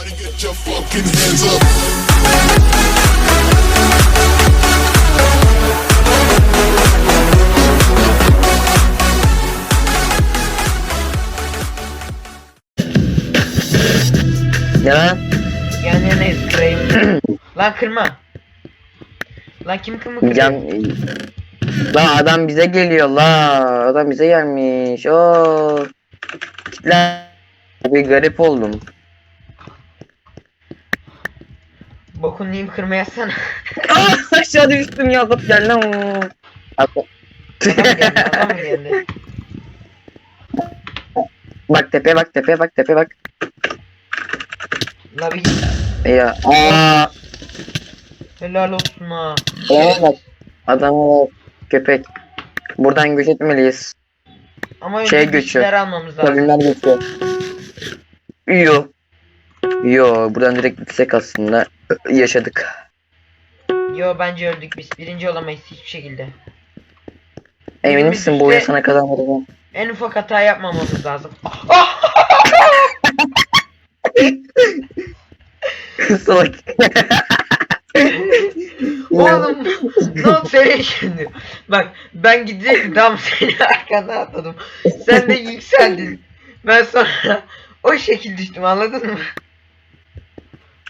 Everybody get your fucking hands up. Ne lan? Yanına kırayım. Lan kırma. Lan kim kırma kırıyor? Can... La adam bize geliyor la. Adam bize gelmiş. Oo. La. Bir garip oldum. Bokun neyim kırma yazsana. Ah aşağı düştüm ya. Zıp gel lan. Adam geldi adam geldi? bak tepeye bak tepeye bak tepeye bak. La bir. Ya. Aa. Helal olsun ha. Bak. Adama bak. Köpek. Buradan göç etmeliyiz. Ama Şey bir göçüyor. şeyler almamız lazım. Kabinler geçiyor. Yo. Yo buradan direkt gitsek aslında yaşadık. Yo bence öldük biz. Birinci olamayız hiçbir şekilde. Emin Birimiz misin bu oyunu işte- sana kazanmadım? En ufak hata yapmamamız lazım. Ah! Salak. Oğlum ne oldu söyle şimdi. Bak ben gidecektim tam seni arkana atladım. Sen de yükseldin. Ben sonra o şekil düştüm anladın mı?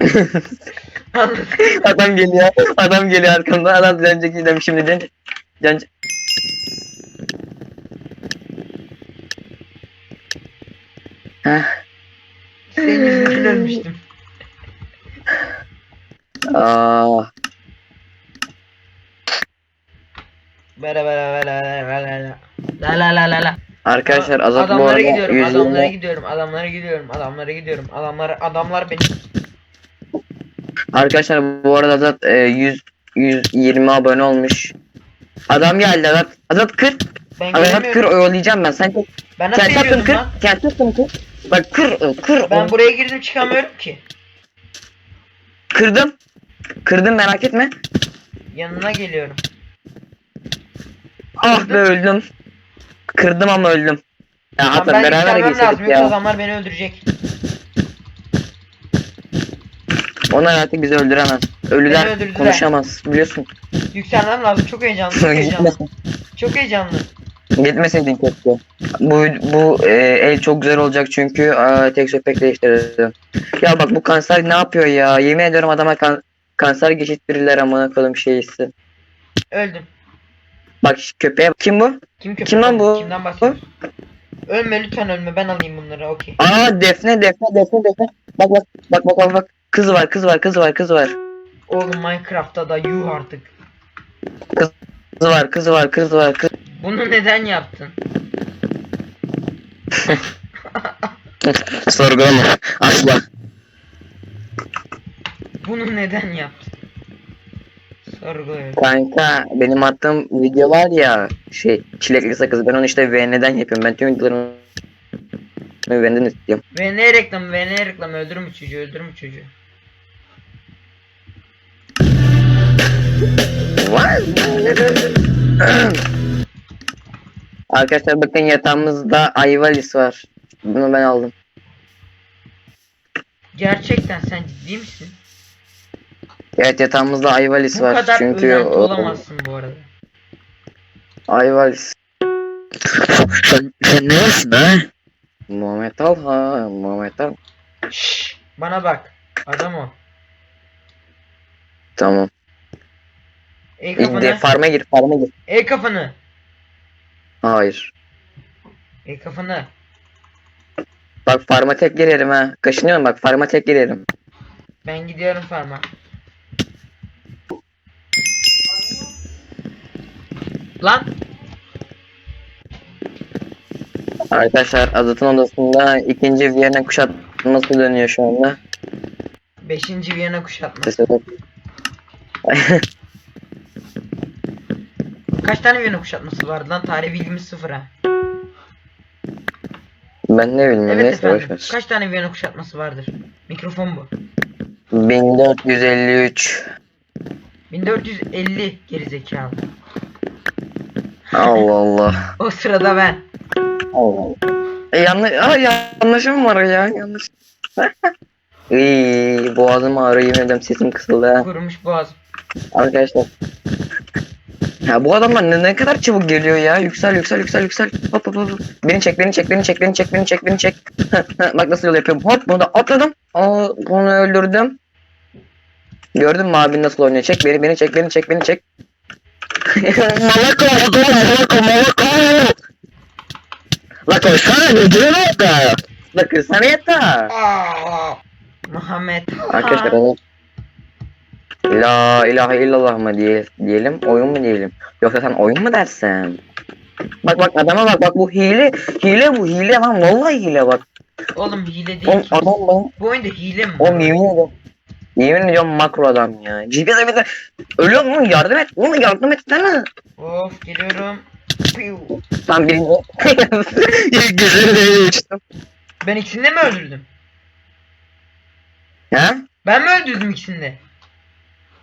Adam geliyor. Adam geliyor arkamda. Adam dönecek gidem şimdi dön. Dön. Senin yüzünden ölmüştüm. Aa. Bera bera bera bera bera. La la la la la. Arkadaşlar Azat bu adamlara arada gidiyorum, adamlara 120 gidiyorum, adamlara gidiyorum, adamlara gidiyorum, adamlar, adamlar beni. Arkadaşlar bu arada Azat e, 100 120 abone olmuş. Adam geldi Azat. Azat kır. Ben Azat kır oyalayacağım ben. Sen kır. Ben nasıl geliyordum kır. lan? Kendi atın kır. Bak kır kır. Ben buraya girdim çıkamıyorum ki. Kırdım. Kırdım merak etme. Yanına geliyorum. Ah be öldüm. Kırdım ama öldüm. Ya hatta ben beraber lazım geçelim ya. adamlar beni öldürecek. Onlar artık bizi öldüremez. Ölüler konuşamaz biliyorsun. Yükselmem lazım çok heyecanlı, çok heyecanlı. Gitmesin. Çok heyecanlı. Gitmeseydin keşke. Bu bu e, el çok güzel olacak çünkü e, tek köpek değiştirdim. Ya bak bu kanser ne yapıyor ya? Yemin ediyorum adama kan kanser geçirttirirler amına koyayım şeysi. Öldüm. Bak köpeğe kim bu? Kim köpek? Kim lan bu? Kimden bahsediyorsun? Ölme lütfen ölme ben alayım bunları okey. Aa defne defne defne defne. Bak bak bak bak bak bak. Kız var kız var kız var kız var. Oğlum Minecraft'ta da yuh artık. Kız var kız var kız var kız. Bunu neden yaptın? Sorgulama. Asla. Bunu neden yaptın? Sorguluyorum. Kanka benim attığım video var ya şey çilekli sakız ben onu işte VN'den yapıyorum. Ben tüm videolarımı VN'den istiyorum. Ve ne reklamı ve ne reklamı öldürün bu çocuğu öldürün bu çocuğu. Arkadaşlar bakın yatağımızda Ayvalis var. Bunu ben aldım. Gerçekten sen ciddi misin? Evet yatağımızda Ayvalis Bu var. kadar Çünkü o- olamazsın bu arada. Ayvalis. sen, sen neresin ha? Muhammed Talha, Muhammed Talha. Şşş, bana bak. Adam o. Tamam. De, kafanı. farma gir, farma gir. Ey kafanı. Hayır. Ey kafanı. Bak farma tek girerim ha. Kaşınıyorum bak farma tek girerim. Ben gidiyorum farma. Lan Arkadaşlar Azat'ın odasında ikinci Viyana kuşatması dönüyor şu anda. 5. Viyana kuşatma. Sese bak. Kaç tane Viyana kuşatması vardı lan? Tarih bilgimiz sıfır ha. ben ne bileyim Evet neyse efendim. Kaç tane Viyana kuşatması vardır? Mikrofon bu. 1453. 1450 gerizekalı. Allah Allah. O sırada ben. Allah Allah. E, yanlış, Aa, yanlışım var ya yanlış. İyi, boğazım ağrıyor yemin ediyorum sesim kısıldı ha. Kurumuş boğaz. Arkadaşlar. Ya bu adamlar ne, ne kadar çabuk geliyor ya. Yüksel yüksel yüksel yüksel. Hop hop hop. Beni çek beni çek beni çek beni çek beni çek beni çek. Bak nasıl yol yapıyorum. Hop bunu da atladım. Aa, bunu öldürdüm. Gördün mü abi nasıl oynuyor? Çek beni beni çek beni çek beni çek. Malaka malaka malaka. La koşsana ne diyor orada? La kırsana. Aa, Muhammed. Arkadaşlar onu La ilahe illallah mı diye, diyelim oyun mu diyelim yoksa sen oyun mu dersin Bak bak adama bak bak bu hile hile bu hile lan vallahi hile bak Oğlum hile değil Oğlum ki. adam bana Bu oyunda hile mi? oğlum yemin ediyorum Yemin ediyorum makro adam ya GPS'e bize ölüyor mu yardım et oğlum yardım etsene Of geliyorum. Piu. Lan birinci Gözleri uçtum Ben ikisini de mi öldürdüm? Ha? Ben mi öldürdüm ikisini de?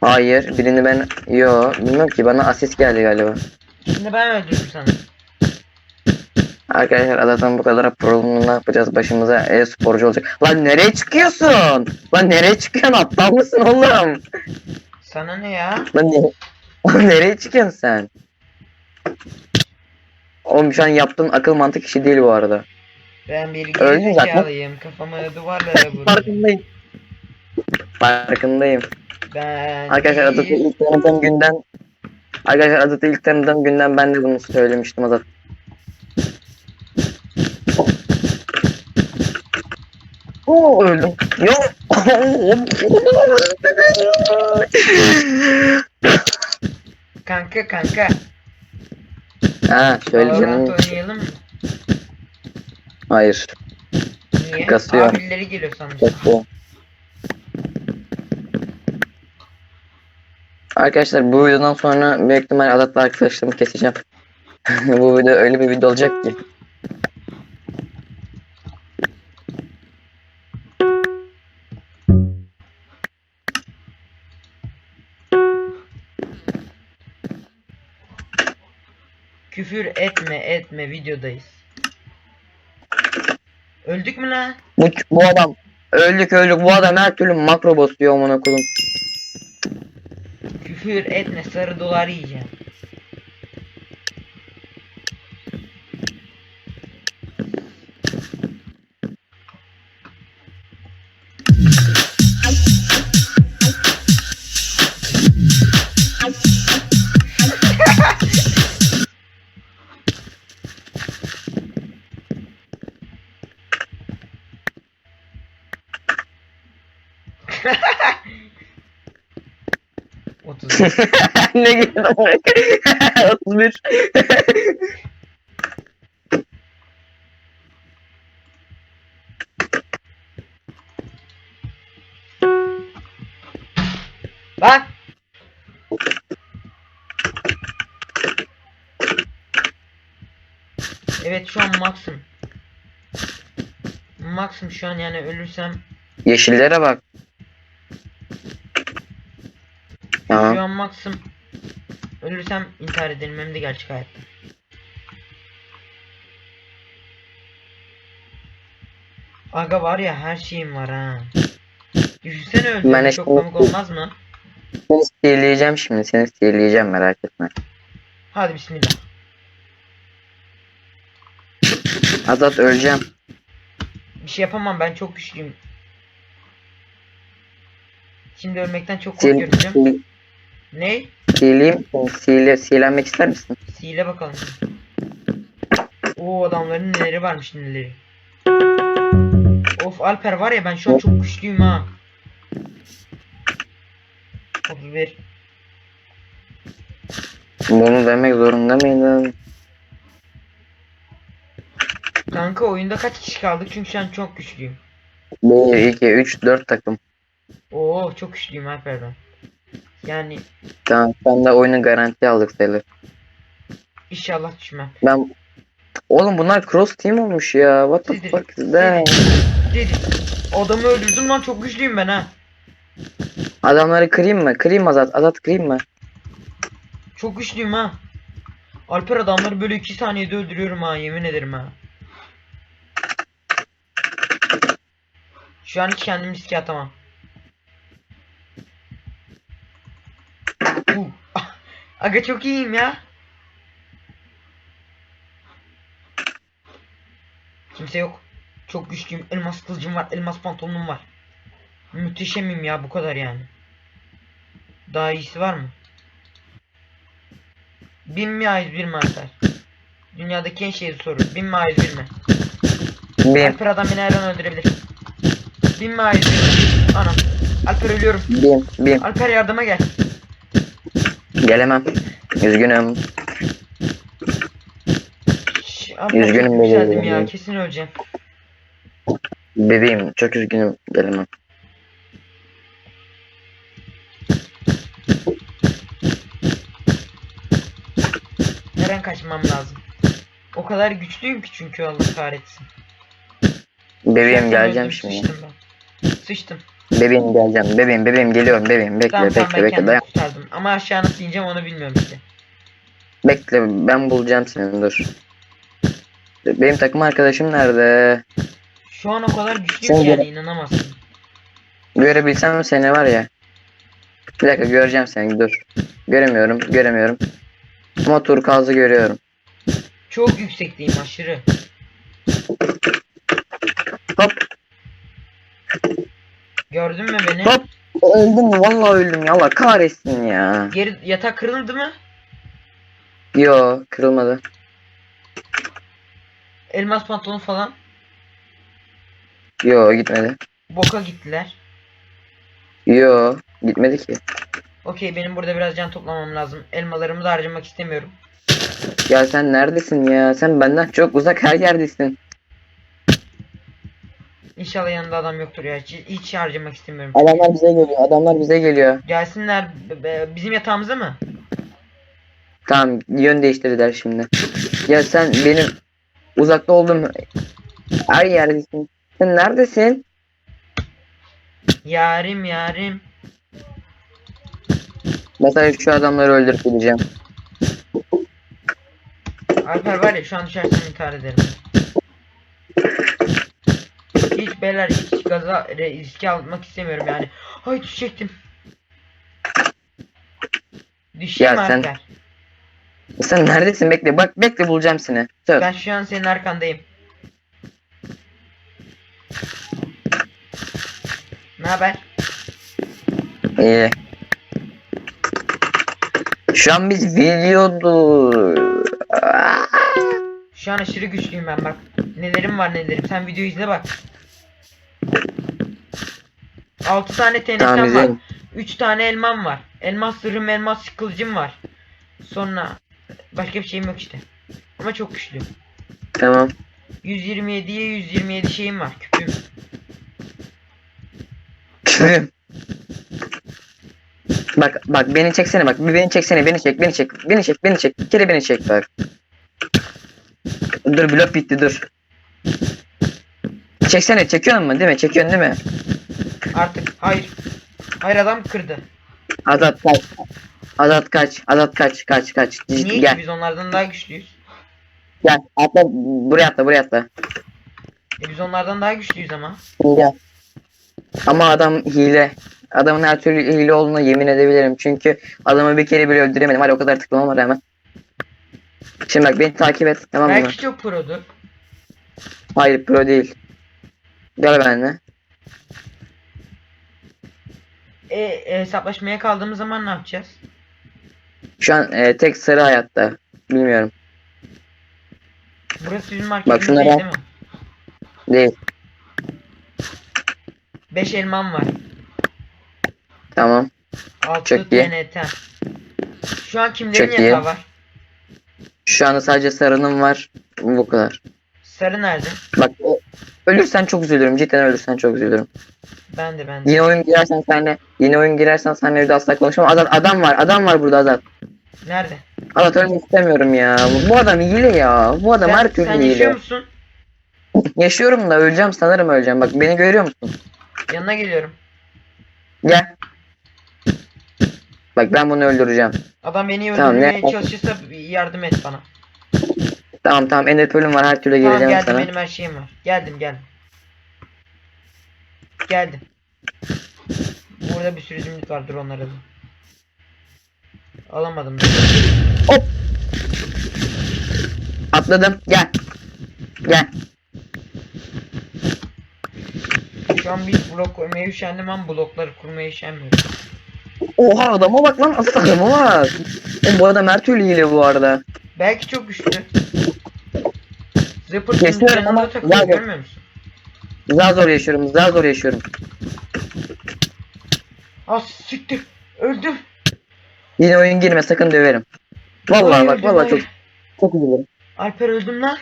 Hayır birini ben yo bilmiyorum ki bana asist geldi galiba de ben öldürdüm sanırım. Arkadaşlar zaten bu kadar programı ne yapacağız başımıza e-sporcu olacak. Lan nereye çıkıyorsun? Lan nereye çıkıyorsun? Aptal mısın oğlum? Sana ne ya? Lan ne- nereye çıkıyorsun sen? Oğlum şu an yaptığın akıl mantık işi değil bu arada. Ben bir Öldün zaten. Kafamı duvarlara vururum. Farkındayım. Farkındayım. Ben Arkadaşlar Azat'ı bir- ilk tanıdığım günden Arkadaşlar Azat'ı ilk tanıdığım günden ben de bunu söylemiştim Azat. Oo öldüm. Yok. Kanka kanka. Ha Valorant canım. oynayalım mı? Hayır. Niye? Kasıyor. Abileri geliyor sanmıştım. Bu. Arkadaşlar bu videodan sonra büyük ihtimal Azat'la arkadaşlarımı keseceğim. bu video öyle bir video olacak ki. Etme videodayız. Öldük mü lan? Bu, bu adam öldük öldük bu adam her türlü makro basıyor amına koyayım. Küfür etme sarı dolar yiyeceğim. Otuz. ne geldi amına koyayım? 31. Lan! Evet şu an max'ım. Max'ım şu an yani ölürsem Yeşillere bak. Şu Tamam. an max'ım. Ölürsem intihar ederim hem de gerçek hayatta. Aga var ya her şeyim var ha. Düşünsene öldüğümü Ben çok komik olmaz mı? Seni sihirleyeceğim şimdi. Seni sihirleyeceğim merak etme. Hadi bismillah. Azat öleceğim. Bir şey yapamam ben çok güçlüyüm. Şimdi ölmekten çok korkuyorum Ne? sihirleyeyim. Sihirle, sihirlenmek ister misin? Sihirle bakalım. Oo adamların neleri varmış neleri. Of Alper var ya ben şu an çok güçlüyüm ha. 31. Bunu demek zorunda mıydın? Kanka oyunda kaç kişi kaldık çünkü şu an çok güçlüyüm. 1, 2, 3, 4 takım. Oo çok güçlüyüm Alper ben. Yani Tamam sen de oyunu garanti aldık sayılır. inşallah düşmem. Ben Oğlum bunlar cross team olmuş ya. What the Sidir, fuck is that? Dedi. Adamı öldürdüm lan çok güçlüyüm ben ha. Adamları kırayım mı? Kırayım Azat. Azat kırayım mı? Çok güçlüyüm ha. Alper adamları böyle 2 saniyede öldürüyorum ha yemin ederim ha. Şu Şu an hiç kendimi riske atamam. Aga çok iyiyim ya. Kimse yok. Çok güçlüyüm. Elmas kılıcım var. Elmas pantolonum var. Müthişemim ya bu kadar yani. Daha iyisi var mı? Bin mi ayız bir mi Alper? Dünyadaki en şeyi soru. Bin mi ayız bir mi? Bim, Alper adam beni her an öldürebilir. Bin mi ayız bir mi? Anam. Alper ölüyorum. bim, bim. Alper yardıma gel. Gelemem. Üzgünüm. Alper Üzgünüm çok yükseldim bebeğim. ya. Kesin öleceğim. Bebeğim çok üzgünüm. Gelemem. Her an kaçmam lazım. O kadar güçlüyüm ki çünkü Allah kahretsin. Bebeğim Zaten geleceğim öldüm, şimdi. Sıçtım ben. Sıçtım. Bebeğim geleceğim. Bebeğim bebeğim geliyorum bebeğim. Bekle Tamam tamam bekle ben bekle dayan. kurtardım. Ama aşağı nasıl ineceğim onu bilmiyorum işte. Bekle ben bulacağım seni dur. Benim takım arkadaşım nerede? Şu an o kadar güçlüyüm Sen ki yani inanamazsın. Görebilsem seni var ya. Bir dakika göreceğim seni dur. Göremiyorum göremiyorum. Ama turkazı görüyorum. Çok yüksekteyim aşırı. Hop Gördün mü beni? hop. Öldüm vallahi öldüm ya Allah kahretsin ya. Geri yatak kırıldı mı? Yo kırılmadı. Elmas pantolon falan Yo gitmedi. boka gittiler. Yo gitmedi ki. Okey benim burada biraz can toplamam lazım. Elmalarımı da harcamak istemiyorum. Ya sen neredesin ya? Sen benden çok uzak her yerdesin. İnşallah yanında adam yoktur ya. Hiç, hiç harcamak istemiyorum. Adamlar bize geliyor. Adamlar bize geliyor. Gelsinler bizim yatağımıza mı? Tamam yön değiştirdiler şimdi. Ya sen benim uzakta olduğum her yerdesin. Sen neredesin? Yarim yarim. Mesela şu adamları öldürüp gideceğim. Alper var ya şu an düşersem intihar ederim. Hiç beyler hiç gaza riske almak istemiyorum yani. Ay düşecektim. Düşeyim Ya sen- Alper? Sen neredesin? Bekle. Bak bekle bulacağım seni. Söz. Ben şu an senin arkandayım. Ne haber? İyi. Şu an biz videodu. Şu an aşırı güçlüyüm ben bak. Nelerim var nelerim. Sen videoyu izle bak. 6 tane Tamam var. izleyelim. 3 tane elmam var. Elmas sırrım, elmas kılıcım var. Sonra başka bir şeyim yok işte. Ama çok güçlüyüm. Tamam. 127'ye 127 şeyim var küpüm. bak bak beni çeksene bak. Bir beni çeksene. Beni çek. Beni çek. Beni çek. Beni çek. Bir kere beni çek bak. Dur blok bitti dur. Çeksene. Çekiyorsun mu değil mi? Çekiyorsun değil mi? Artık hayır. Hayır adam kırdı. Azat kaç. Azat kaç. Azat kaç. Kaç kaç. Niye Ciddi ki gel. biz onlardan daha güçlüyüz? Gel. Atla. Buraya atla. Buraya atla. E biz onlardan daha güçlüyüz ama. Gel. Ama adam hile. Adamın her türlü hile olduğuna yemin edebilirim. Çünkü adamı bir kere bile öldüremedim. Hala o kadar tıklamama rağmen. Şimdi bak beni takip et. Tamam mı? Belki çok produr. Hayır pro değil. Gel benimle. E, e, hesaplaşmaya kaldığımız zaman ne yapacağız? Şu an e, tek sarı hayatta. Bilmiyorum. Burası bizim marketimiz şunlara- değil, değil mi? Değil. 5 elmam var. Tamam. 6 Çok iyi. TNT. Şu an kimlerin Çok iyi. yatağı var? Şu anda sadece sarının var. Bu kadar. Sarı nerede? Bak o- ölürsen çok üzülürüm. Cidden ölürsen çok üzülürüm. Ben de ben de. Yine oyun girersen senle yine oyun girersen senle bir de asla konuşmam. Azat adam var. Adam var burada Azat. Nerede? Azat ölmek istemiyorum ya. Bu, bu adam hile ya. Bu adam sen, her türlü sen hile. yaşıyor musun? Yaşıyorum da öleceğim sanırım öleceğim. Bak beni görüyor musun? Yanına geliyorum. Gel. Bak ben bunu öldüreceğim. Adam beni Tamam, öldürmeye ne- çalışırsa yardım et bana. Tamam tamam ender pearl'üm var her türlü Tamam geleceğim geldim sana. benim her şeyim var. Geldim geldim. Geldim. Burada bir sürü zümrüt vardır onları da. Alamadım. Hop. Atladım. Gel. Gel. Şu an bir blok koymaya üşendim ama blokları kurmaya üşenmiyorum. Oha adama bak lan asıl adama bak. Oğlum bu arada Mert öyle hile bu arada. Belki çok güçlü. Zıpır Kesiyorum ama- takılıyor Ya- görmüyor musun? Daha zor yaşıyorum. Daha zor yaşıyorum. Ah siktir. Öldüm. Yine oyun girme sakın döverim. Vallahi Hayır, bak vallahi çok hayır. çok üzülürüm. Alper öldüm lan.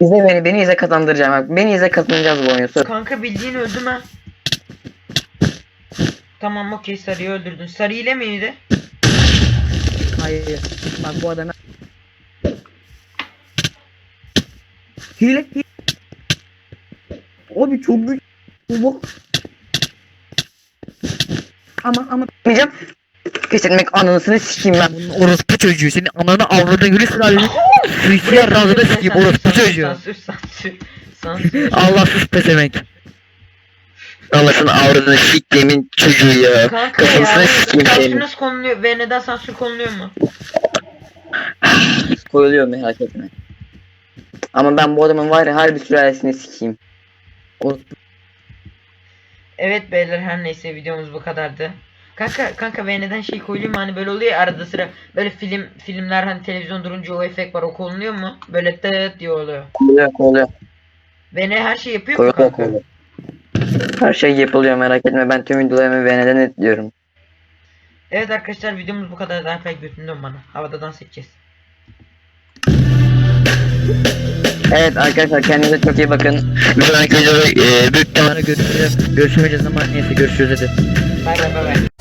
İzle beni, beni izle kazandıracağım bak. Beni izle kazanacağız bu oyunu. Söz. Kanka bildiğin öldüm ha. Tamam okey sarıyı öldürdün. Sarı ile miydi? Hayır. Bak bu adam Hile hile. Abi çok büyük. Bu. Ama ama diyeceğim. Kesinlik anasını sikeyim ben. Bunun orospu çocuğu senin ananı avradına gülü sıralını Suisiyer razına sikeyim orospu çocuğu. Sansür sansür. Sansür. Allahsız pezevenk. Allah'ın avradını siktiğimin çocuğu ya. Kanka ya Kafasına sikeyim sansür senin. nasıl konuluyor ve neden sansür konuluyor mu? Koyuluyor merak etme. Ama ben bu adamın var ya harbi sülalesini sikeyim. O Evet beyler her neyse videomuz bu kadardı. Kanka kanka ve neden şey koyayım hani böyle oluyor ya arada sıra böyle film filmler hani televizyon durunca o efekt var o konuluyor mu? Böyle tıt diye oluyor. koyuluyor koyuluyor. Ve ne her şey yapıyor mu Koyuluyor kanka? koyuluyor. Her şey yapılıyor merak etme. Ben tüm videolarımı ve neden etliyorum. Evet arkadaşlar videomuz bu kadar. Daha pek götündüm bana. Havada dans edeceğiz. Evet arkadaşlar kendinize çok iyi bakın. Bir sonraki videoda e, büyük ihtimalle görüşeceğiz. Görüşmeyeceğiz ama neyse görüşürüz hadi. Bay bay bay.